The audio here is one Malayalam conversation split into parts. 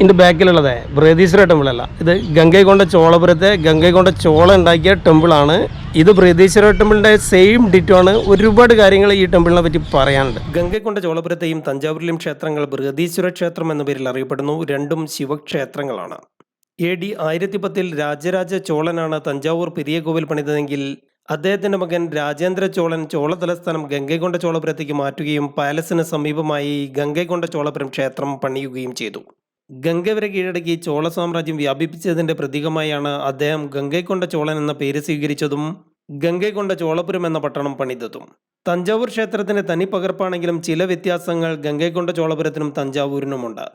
ഇതിന്റെ ബാക്കിലുള്ളത് ബൃഹദീശ്വര ടെമ്പിളല്ല ഇത് ഗംഗൈകൊണ്ട ചോളപുരത്തെ ഗംഗൈകൊണ്ട ചോള ഉണ്ടാക്കിയ ടെമ്പിളാണ് ഇത് ബൃഹദീശ്വര ടെമ്പിളിന്റെ സെയിം ഡിറ്റോ ആണ് ഒരുപാട് കാര്യങ്ങൾ ഈ ടെമ്പിളിനെ പറ്റി പറയാനുണ്ട്. ഗംഗൈകൊണ്ട ചോളപുരത്തെയും തഞ്ചാവൂരിലെയും ക്ഷേത്രങ്ങൾ ബൃഹദീശ്വര ക്ഷേത്രം എന്ന പേരിൽ അറിയപ്പെടുന്നു. രണ്ടും ശിവക്ഷേത്രങ്ങളാണ്. എ ഡി ആയിരത്തി പത്തിൽ രാജരാജ ചോളനാണ് തഞ്ചാവൂർ പെരിയ കോവിൽ പണിതതെങ്കിൽ അദ്ദേഹത്തിന്റെ മകൻ രാജേന്ദ്ര ചോളൻ ചോള തലസ്ഥാനം ഗംഗൈകൊണ്ട ചോളപുരത്തേക്ക് മാറ്റുകയും പാലസിന് സമീപമായി ഗംഗൈകൊണ്ട ചോളപുരം ക്ഷേത്രം പണിയുകയും ചെയ്തു. ഗംഗ വരെ കീഴടക്കി ചോള സാമ്രാജ്യം വ്യാപിപ്പിച്ചതിന്റെ പ്രതീകമായാണ് അദ്ദേഹം ഗംഗൈക്കൊണ്ട ചോളൻ എന്ന പേര് സ്വീകരിച്ചതും ഗംഗൈക്കൊണ്ട ചോളപുരം എന്ന പട്ടണം പണിതതും. തഞ്ചാവൂർ ക്ഷേത്രത്തിന്റെ തനി പകർപ്പാണെങ്കിലും ചില വ്യത്യാസങ്ങൾ ഗംഗൈക്കൊണ്ട ചോളപുരത്തിനും തഞ്ചാവൂരിനുമുണ്ട്.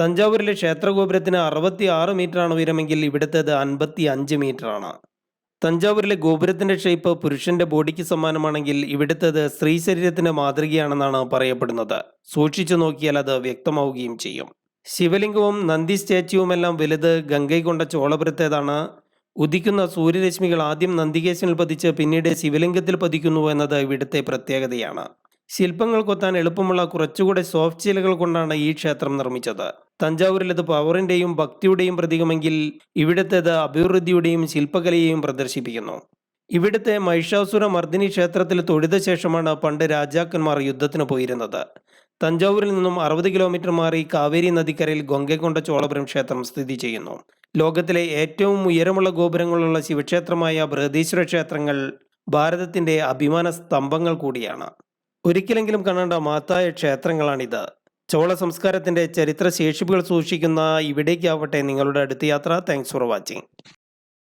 തഞ്ചാവൂരിലെ ക്ഷേത്രഗോപുരത്തിന് അറുപത്തി ആറ് മീറ്ററാണ് ഉയരമെങ്കിൽ ഇവിടുത്തേത് അൻപത്തി അഞ്ച് മീറ്ററാണ്. തഞ്ചാവൂരിലെ ഗോപുരത്തിന്റെ ഷേപ്പ് പുരുഷന്റെ ബോഡിക്ക് സമാനമാണെങ്കിൽ ഇവിടുത്തേത് സ്ത്രീ ശരീരത്തിന്റെ മാതൃകയാണെന്നാണ് പറയപ്പെടുന്നത്. സൂക്ഷിച്ചു നോക്കിയാൽ അത് വ്യക്തമാവുകയും ചെയ്യും. ശിവലിംഗവും നന്ദി സ്റ്റാച്യുവുമെല്ലാം വലുത് ഗംഗൈകൊണ്ട ചോളപുരത്തേതാണ്. ഉദിക്കുന്ന സൂര്യരശ്മികൾ ആദ്യം നന്ദികേശനിൽ പതിച്ച് പിന്നീട് ശിവലിംഗത്തിൽ പതിക്കുന്നു എന്നത് ഇവിടുത്തെ പ്രത്യേകതയാണ്. ശില്പങ്ങൾ കൊത്താൻ എളുപ്പമുള്ള കുറച്ചുകൂടെ സോഫ്റ്റ് ശിലകൾ കൊണ്ടാണ് ഈ ക്ഷേത്രം നിർമ്മിച്ചത്. തഞ്ചാവൂരിലത് പവറിന്റെയും ഭക്തിയുടെയും പ്രതീകമെങ്കിൽ ഇവിടുത്തേത് അഭിവൃദ്ധിയുടെയും ശില്പകലയെയും പ്രദർശിപ്പിക്കുന്നു. ഇവിടുത്തെ മഹിഷാസുര മർദ്ദിനി ക്ഷേത്രത്തിൽ തൊഴുത ശേഷമാണ് പണ്ട് രാജാക്കന്മാർ യുദ്ധത്തിന് പോയിരുന്നത്. തഞ്ചാവൂരിൽ നിന്നും അറുപത് കിലോമീറ്റർ മാറി കാവേരി നദിക്കരയിൽ ഗംഗൈക്കൊണ്ട ചോളപുരം ക്ഷേത്രം സ്ഥിതി ചെയ്യുന്നു. ലോകത്തിലെ ഏറ്റവും ഉയരമുള്ള ഗോപുരങ്ങളുള്ള ശിവക്ഷേത്രമായ ബൃഹദീശ്വര ക്ഷേത്രങ്ങൾ ഭാരതത്തിന്റെ അഭിമാന സ്തംഭങ്ങൾ കൂടിയാണ്. ഒരിക്കലെങ്കിലും കാണേണ്ട മഹത്തായ ക്ഷേത്രങ്ങളാണിത്. ചോള സംസ്കാരത്തിന്റെ ചരിത്ര ശേഷിപ്പുകൾ സൂക്ഷിക്കുന്ന ഇവിടേക്കാവട്ടെ നിങ്ങളുടെ അടുത്ത യാത്ര. Thanks for watching